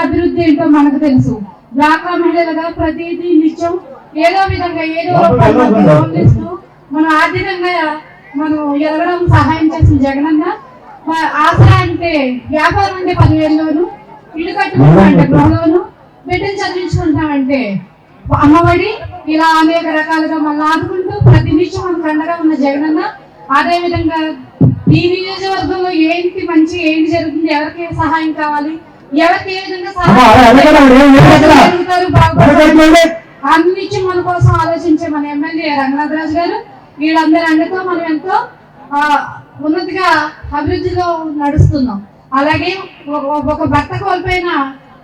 అభివృద్ధి ఏంటో మనకు తెలుసు. డ్వాక్రా మహిళలుగా ప్రతిదీ నిత్యం ఏదో విధంగా ఏదో మనం ఆర్థికంగా మనం ఎదగడం సహాయం చేసిన జగనన్న ఆసరా అంటే వ్యాపారం అంటే పదివేలలోను ఇల్లు కట్టుకుంటామంటే గృహలోను బిడ్డలు చదివించుకుంటామంటే అమ్మఒడి ఇలా అనేక రకాలుగా మనం ఆదుకుంటూ ప్రతి నిమిషం మనకు అండగా ఉన్న జగనన్న అదే విధంగా ఈ నియోజకవర్గంలో ఏంటి మంచి ఏంటి జరుగుతుంది ఎవరికి సహాయం కావాలి ఎవరికి ఏ విధంగా. అన్నిటి మన కోసం ఆలోచించే మన ఎమ్మెల్యే రంగనాథరాజు గారు వీళ్ళందరి అండతో మనం ఎంతో ఉన్నతిగా అభివృద్ధిలో నడుస్తున్నాం. అలాగే ఒక- భర్త కోల్పోయిన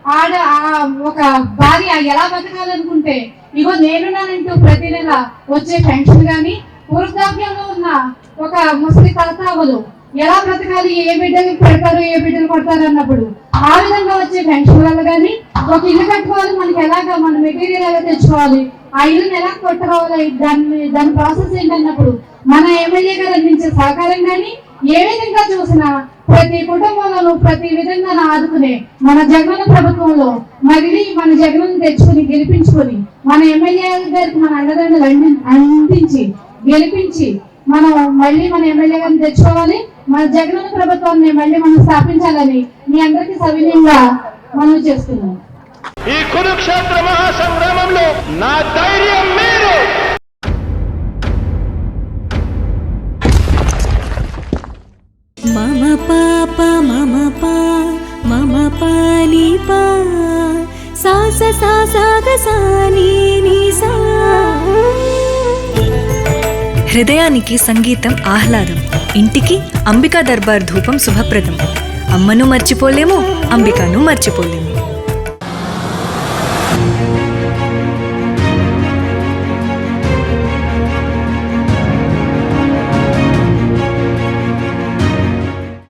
ఆడ ఆ ఒక భార్య ఎలా బతకాలనుకుంటే ఇగో నేనున్నానంటూ ప్రతి నెల వచ్చే పెన్షన్ గాని వృద్ధాప్యంలో ఉన్న ఒక ముసలి తాతావులు ఎలా బ్రతకాలి? ఏ బిడ్డలు పెడతారు? ఏ బిడ్డలు కొడతారు? అన్నప్పుడు ఆ విధంగా వచ్చే పెన్షన్ వల్ల కానీ ఒక ఇల్లు కట్టుకోవాలి మనకి ఎలాగా మన మెటీరియల్ ఎలా తెచ్చుకోవాలి ఆ ఇల్లుని ఎలా కొట్టుకోవాలి దాన్ని దాని ప్రాసెస్ ఏంటన్నప్పుడు మన ఎమ్మెల్యే గారు అందించే సహకారం కానీ ఏ విధంగా చూసినా ప్రతి కుటుంబంలోనూ ప్రతి విధంగా ఆదుకునే మన జగన్ ప్రభుత్వంలో మళ్ళీ మన జగన్ తెచ్చుకుని గెలిపించుకొని మన ఎమ్మెల్యే గారికి మన అండదండలు అండి అందించి గెలిపించి మనం మళ్ళీ మన ఎమ్మెల్యే గారిని తెచ్చుకోవాలి మన జగన్ ప్రభుత్వాన్ని మళ్ళీ మనం స్థాపించాలని మీ అందరికీ సవినయంగా మనం చేస్తున్నాం ఈ కురుక్షేత్ర మహాసంగ్రామంలో నా ధైర్యం మీరు మమ పాప మమ పా మమ పాని పా సా స సా సా గ సా నీ నీ సా. హృదయానికి సంగీతం ఆహ్లాదం ఇంటికి అంబికా దర్బార్ ధూపం శుభప్రదం. అమ్మను మర్చిపోలేము అంబికను మర్చిపోలేము.